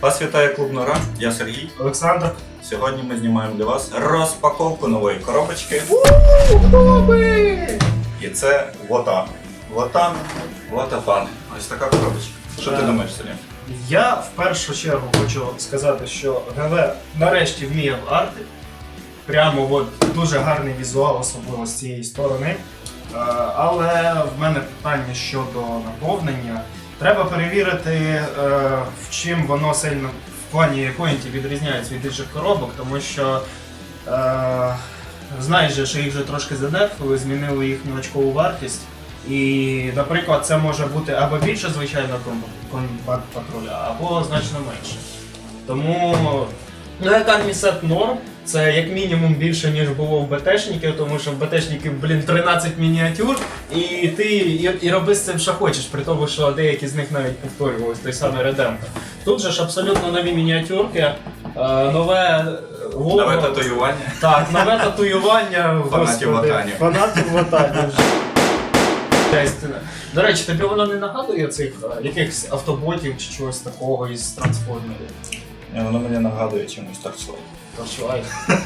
Вас вітає клуб Нора, я Сергій. Олександр. Сьогодні ми знімаємо для вас розпаковку нової коробочки. І це Вотан. Вотан, Вотафан. Ось така коробочка. Що ти Так. думаєш, Сергій? Я в першу чергу хочу сказати, що ГВ нарешті вміє в арти. Прямо от дуже гарний візуал, особливо з цієї сторони. Е, Але в мене питання щодо наповнення. Треба перевірити, е, в чим воно сильно в плані поінтів відрізняється від інших коробок, тому що е, знаєш, що їх вже трошки задефили, змінили їхню очкову вартість. І, наприклад, це може бути або більше звичайного комбат патруля, або значно менше. Тому ну, як Анмісет норм, це як мінімум більше, ніж було в БТшників, тому що в БТшників, блін, 13 мініатюр, і ти і, і роби з цим, що хочеш, при тому, що деякі з них навіть повторювалися, той самий Редемпер. Тут же ж абсолютно нові мініатюрки, е, нове лого. Нове татуювання. Так, нове татуювання Фанатів господи, Ватані. Фанатів Ватані. Естественно. До речі, тобі воно не нагадує цих е, якихось автоботів чи чогось такого із трансформерів? Ні, Воно мені нагадує чимось так слово. Торчувай.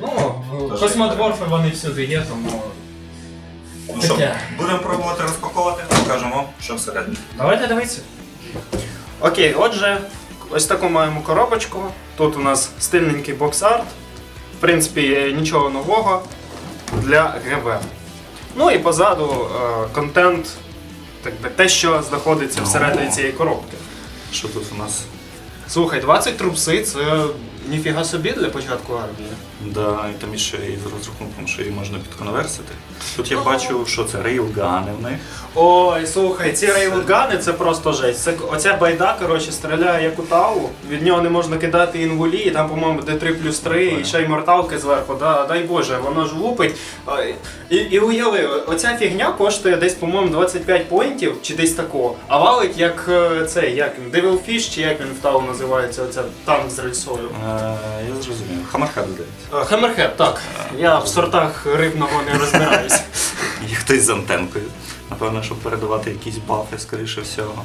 Ну, Тож, космодворфи вони всюди є, тому. Ну що, будемо пробувати розпаковувати, покажемо, що всередині. Давайте дивитися. Окей, отже, ось таку маємо коробочку. Тут у нас стильненький бокс-арт. В принципі, нічого нового для ГВ. Ну і позаду е, контент, так би, те, що знаходиться всередині цієї коробки. Що тут у нас? Слухай, 20 трупси це ніфіга собі для початку армії. Да, і там ще і з розрахунком, що її можна підконверсити. Тут я бачу, що це рейлгани в них. Ой, слухай, ці рейлгани це просто жесть. Це оця байда, коротше, стріляє як у Тау, від нього не можна кидати інгулі, і там, по-моєму, D3 плюс 3, і ще й морталки зверху. Да, дай Боже, воно ж лупить. І, і уяви, оця фігня коштує десь, по-моєму, 25 поінтів чи десь тако. А валить як е, цей, як він, Devil Fish, чи як він в Тау називається, оця танк з рельсою. Е, я зрозумів. Хамархед здається. Хаммерхед, так. Я в сортах рибного не розбираюсь. Є хтось з антенкою. Напевно, щоб передавати якісь бафи, скоріше всього.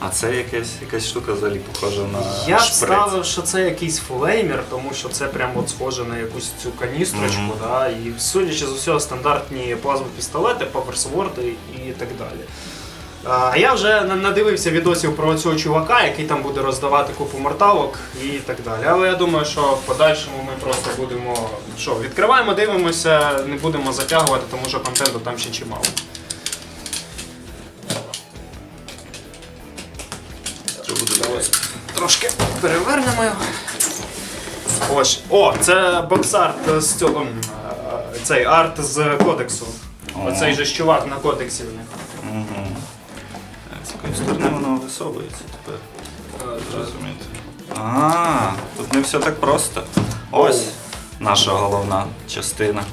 А це якась, якась штука взагалі похожа на Я б шприц. ставив, що це якийсь флеймер, тому що це прям от схоже на якусь цю каністрочку, Мгм. да, і судячи з усього стандартні плазмопістолети, паверсворди і так далі. А я вже надивився відосів про цього чувака, який там буде роздавати купу морталок і так далі. Але я думаю, що в подальшому ми просто будемо. Що, відкриваємо, дивимося, не будемо затягувати, тому що контенту там ще чимало. Дивитися. Трошки перевернемо його. Ось. О, це бокс-арт з цього. е, Цей арт з кодексу. Оцей же ж чувак на кодексі в них. З якої сторони воно висовується тепер. Зрозуміти. А, тут не все так просто. Ось наша головна частина.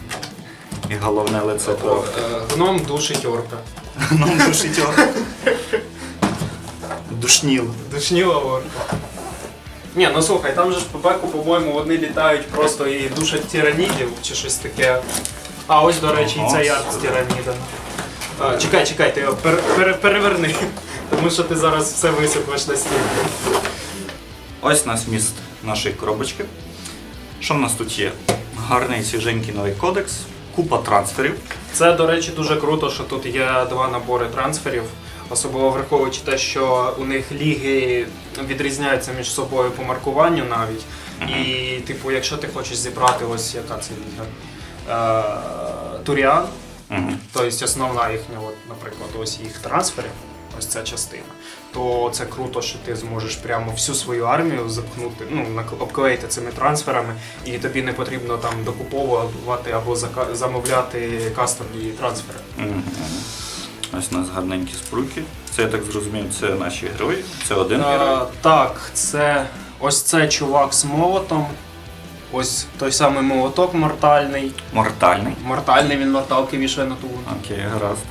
І головне лице крові. Е, Гном душить орка. Нам душить його. Душніл. Душніла орка. Ні, ну слухай, там же ж по беку, по-моєму, вони літають просто і душать тиранідів чи щось таке. А ось, до речі, і цей арт з тиранідом. А, чекай, чекай, ти його пер- пере- переверни. Тому що ти зараз все висипеш на стіну. Ось у нас міст нашої коробочки. Що в нас тут є? Гарний свіженький новий кодекс, купа трансферів. Це, до речі, дуже круто, що тут є два набори трансферів. Особливо враховуючи те, що у них ліги відрізняються між собою по маркуванню навіть. І, типу, якщо ти хочеш зібрати ось яка це ліга. Е, Туріан, тобто основна їхня, от, наприклад, ось їх трансфери, ось ця частина, то це круто, що ти зможеш прямо всю свою армію запхнути, ну, обклеїти цими трансферами, і тобі не потрібно там докуповувати або замовляти кастомні трансфери. Ось у нас гарненькі спруки. Це я так зрозумів, це наші герої. Це один герой. Е, так, це ось це чувак з молотом. Ось той самий молоток мортальний. Мортальний. Мортальний він морталки вішає на ту. Окей, гаразд.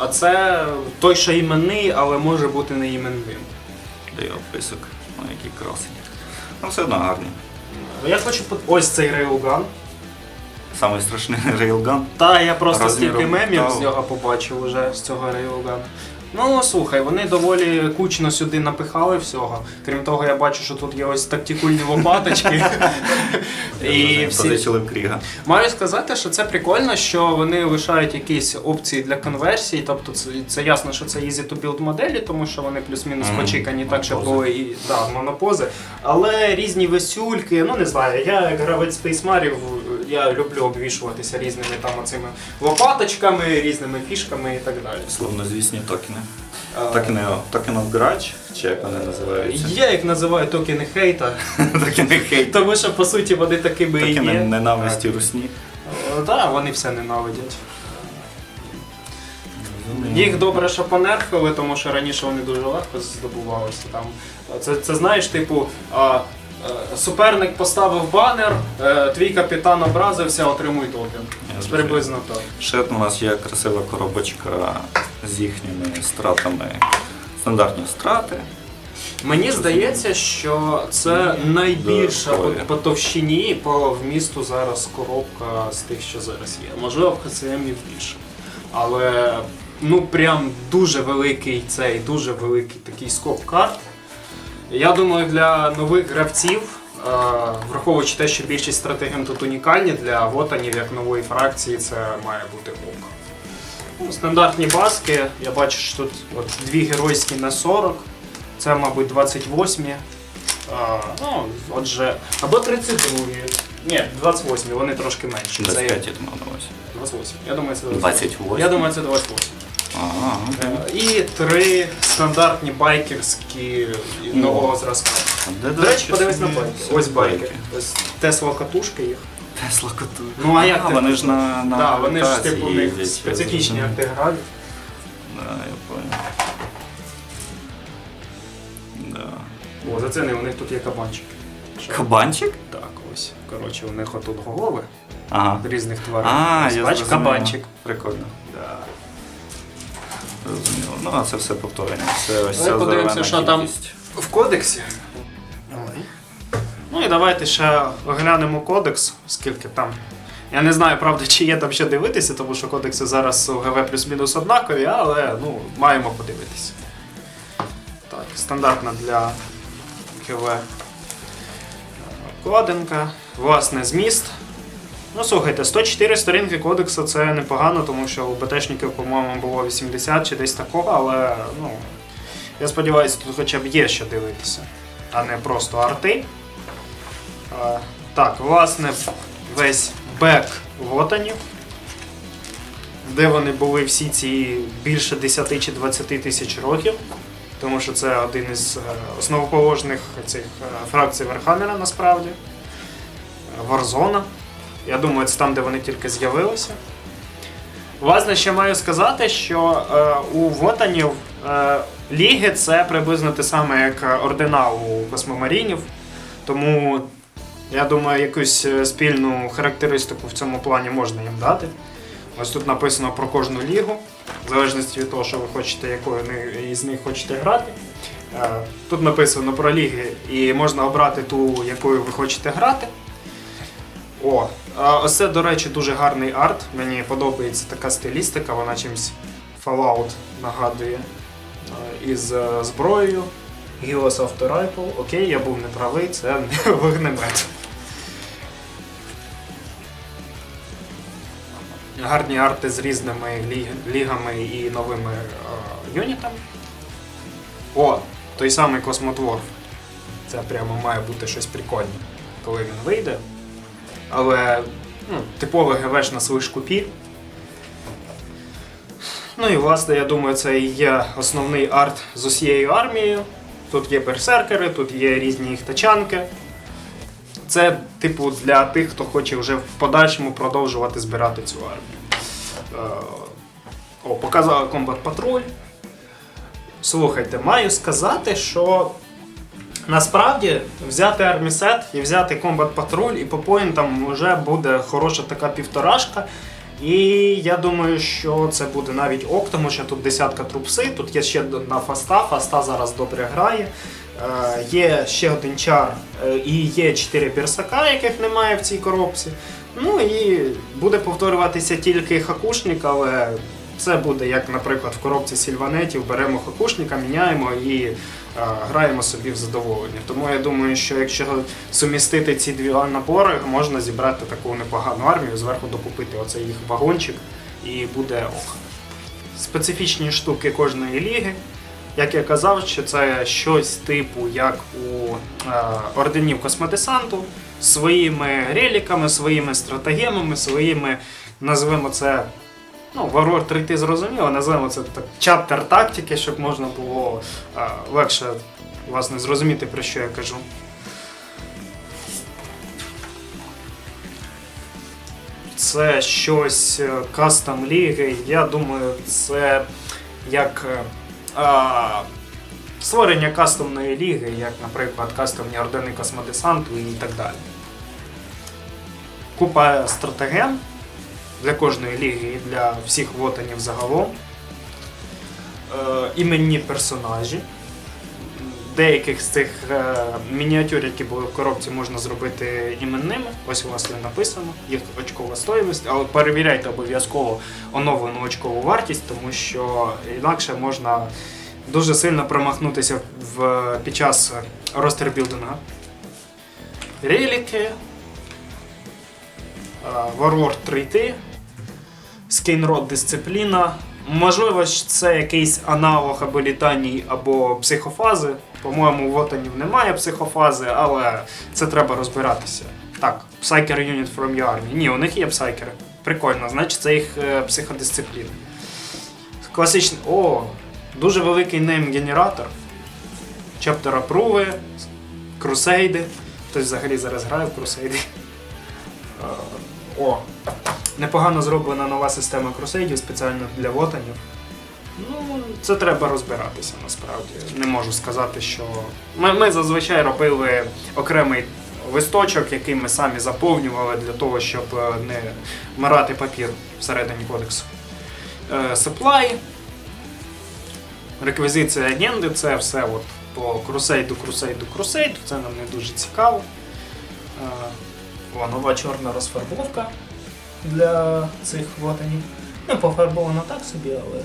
А це той, що іменний, але може бути не іменним. Де описок, ну О, який красень. Ну все одно гарні. Я хочу под- ось цей рейлган. Самий страшний рейлган. Та я просто Розміром стільки мемів та- з нього побачив уже з цього рейлгану. Ну слухай, вони доволі кучно сюди напихали всього. Крім того, я бачу, що тут є ось тактикульні лопаточки. І всі Кріга. Маю сказати, що це прикольно, що вони лишають якісь опції для конверсії. Тобто це, це ясно, що це easy to build моделі, тому що вони плюс-мінус почекані так, щоб були і да, монопози. Але різні весюльки, ну не знаю, я як гравець Space Marів, я люблю обвішуватися різними там оцими лопаточками, різними фішками і так далі. Словнозвісні токени. Токени, токен Grudge, чи як вони називаються? Я їх називаю токени хейта, Токени хейт. тому що по суті вони такими і Токени ненависті русні. Так, вони все ненавидять. Їх добре, що понерфили, тому що раніше вони дуже легко здобувалися. Там це, це знаєш, типу, а, суперник поставив банер, е, твій капітан образився, отримуй токен. Приблизно так. Ще у нас є красива коробочка з їхніми стратами. Стандартні страти. Мені здається, що це найбільша по, по товщині, по вмісту зараз коробка з тих, що зараз є. Можливо, в ХЦМ і більше. Але ну прям дуже великий цей, дуже великий такий скоп карт. Я думаю, для нових гравців, е, враховуючи те, що більшість стратегем тут унікальні, для вотанів як нової фракції це має бути ок. Ну, стандартні баски, я бачу, що тут от дві геройські на 40. Це, мабуть, 28. А, ну, отже, або 32. Ні, 28, вони трошки менші. Це 25 я на увазі. 28. Я думаю, це 28. 28? Я думаю, це 28. Ага. Е, І три стандартні байкерські нового зразка. До речі, подивись на байки. Ось байки. Ось Тесла катушки їх. Тесла коту. Ну а як ти? вони ж на, на да, вони ж типу у них специфічні антиграві. Да, я понял. Да. О, зацени, у них тут є кабанчики. Кабанчик? Так, ось. Коротше, у них отут голови Ага. різних тварин. А, Ось, я бач, зрозумів. кабанчик. Прикольно. Да. Зрозуміло. Ну, а це все повторення. Це ось Давай ця подивимося, зелена що там. кількість. В кодексі. Ну і давайте ще оглянемо кодекс, скільки там. Я не знаю, правда, чи є там що дивитися, тому що кодекси зараз у ГВ плюс-мінус однакові, але ну, маємо подивитися. Так, стандартна для ГВ кодинка. Власне, зміст. Ну, слухайте, 104 сторінки кодексу це непогано, тому що у БТшників, по-моєму, було 80 чи десь такого, але ну, я сподіваюся, тут хоча б є що дивитися, а не просто арти. А, так, власне, весь бек вотанів, де вони були всі ці більше 10 чи 20 тисяч років, тому що це один із е, основоположних цих е, фракцій Верхаммера насправді. Варзона. Я думаю, це там, де вони тільки з'явилися. Власне, ще маю сказати, що е, у Вотанів е, ліги це приблизно те саме, як ордена у космомарінів. Тому я думаю, якусь е, спільну характеристику в цьому плані можна їм дати. Ось тут написано про кожну лігу, в залежності від того, що ви хочете, якою із них хочете грати. Е, Тут написано про ліги, і можна обрати ту, якою ви хочете грати. О, ось це, до речі, дуже гарний арт. Мені подобається така стилістика, вона чимось Fallout нагадує із е, зброєю. Gilles of the Rifle. Окей, я був неправий, це не вогнемет. Гарні арти з різними лігами і новими юнітами. О, той самий Космотворф. Це прямо має бути щось прикольне, коли він вийде. Але ну, типове ГВшна свишкупі. Ну і власне, я думаю, це і є основний арт з усією армією. Тут є берсеркери, тут є різні їх тачанки. Це, типу, для тих, хто хоче вже в подальшому продовжувати збирати цю армію. Е, О, показала Combat Patrol. Слухайте, маю сказати, що Насправді взяти армісет і взяти Combat Patrol і по поінтам вже буде хороша така півторашка. І я думаю, що це буде навіть ок, тому що тут десятка трупси, тут є ще одна фаста, фаста зараз добре грає. Е, є ще один чар е, і є чотири бірсака, яких немає в цій коробці. Ну і буде повторюватися тільки хакушник, але це буде як, наприклад, в коробці сільванетів беремо хакушника, міняємо і граємо собі в задоволення. Тому я думаю, що якщо сумістити ці дві набори, можна зібрати таку непогану армію, зверху докупити оцей їх вагончик і буде ок. Специфічні штуки кожної ліги. Як я казав, що це щось типу як у е, орденів космодесанту, своїми реліками, своїми стратегемами, своїми, назвемо це. Ну, Warrior 3 ти зрозуміло, називаємо це так чаптер тактики, щоб можна було е, легше власне, зрозуміти, про що я кажу. Це щось е, кастом ліги. Я думаю, це як е, а, створення кастомної ліги, як, наприклад, кастомні ордени космодесанту і так далі. Купа стратегем для кожної ліги і для всіх вотанів загалом. Е, іменні персонажі. Деяких з цих е, мініатюр, які були в коробці, можна зробити іменними. Ось у вас є написано, їх очкова стоїмость, але перевіряйте обов'язково оновлену очкову вартість, тому що інакше можна дуже сильно промахнутися в, під час ростер-білдинга. Реліки, е, Warlord 3T, Скейнрод дисципліна. Можливо, це якийсь аналог або літаній, або психофази. По-моєму, у Вотанів немає психофази, але це треба розбиратися. Так, Psyker Unit from your army. Ні, у них є псайкери. Прикольно, значить це їх е, психодисципліна. Класичний. О, дуже великий нейм-генератор. Чаптер апруви, крусейди. Хтось взагалі зараз грає в крусейди. Е, О, непогано зроблена нова система крусейдів спеціально для вотанів. Ну, це треба розбиратися насправді. Не можу сказати, що. Ми, ми зазвичай робили окремий листочок, який ми самі заповнювали для того, щоб е, не марати папір всередині кодексу. Е, Supply, реквізиція агенди це все от по крусейду, крусейду, крусейду. Це нам не дуже цікаво. Е, нова чорна розфарбовка для цих вотанів. Ну, пофарбовано так собі, але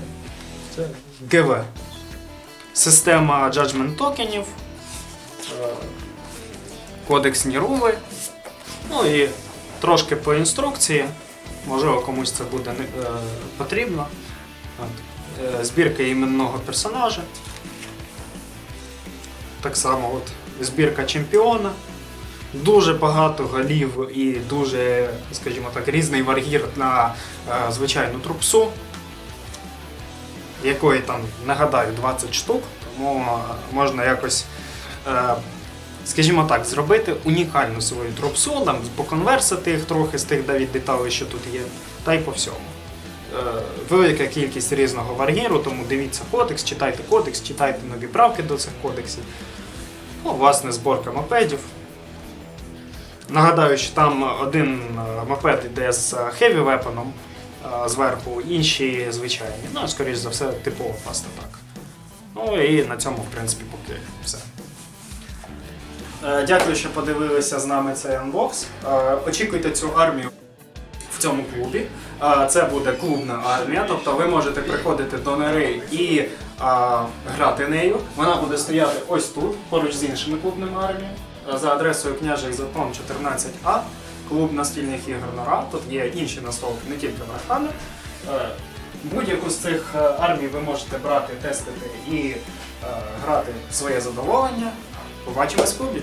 це ГВ. Система Judgment токенів, е, кодексні рули. Ну і трошки по інструкції. Можливо, комусь це буде е, потрібно. Е, Збірка іменного персонажа. Так само от, збірка чемпіона. Дуже багато голів і дуже, скажімо так, різний варгір на е, звичайну трупсу, якої там, нагадаю, 20 штук, тому можна якось, е, скажімо так, зробити унікальну свою трупсу, там, поконверсити їх трохи з тих дев'ять деталей, що тут є, та й по всьому. Е, Велика кількість різного варгіру, тому дивіться кодекс, читайте кодекс, читайте нові правки до цих кодексів. Ну, власне, зборка мопедів. Нагадаю, що там один е, мопед йде з heavy weapon е, зверху, інші звичайні. Ну, скоріш за все, типова паста так. Ну і на цьому, в принципі, поки все. Е, Дякую, що подивилися з нами цей анбокс. Очікуйте цю армію в цьому клубі. Це буде клубна армія, тобто ви можете приходити до Нери і грати нею. Вона буде стояти ось тут, поруч з іншими клубними арміями, за адресою княжий Затон 14А, клуб настільних ігор Нора. Тут є інші настолки, не тільки брахани. Е, Будь-яку з цих е, армій ви можете брати, тестити і е, грати в своє задоволення. Побачимось в клубі.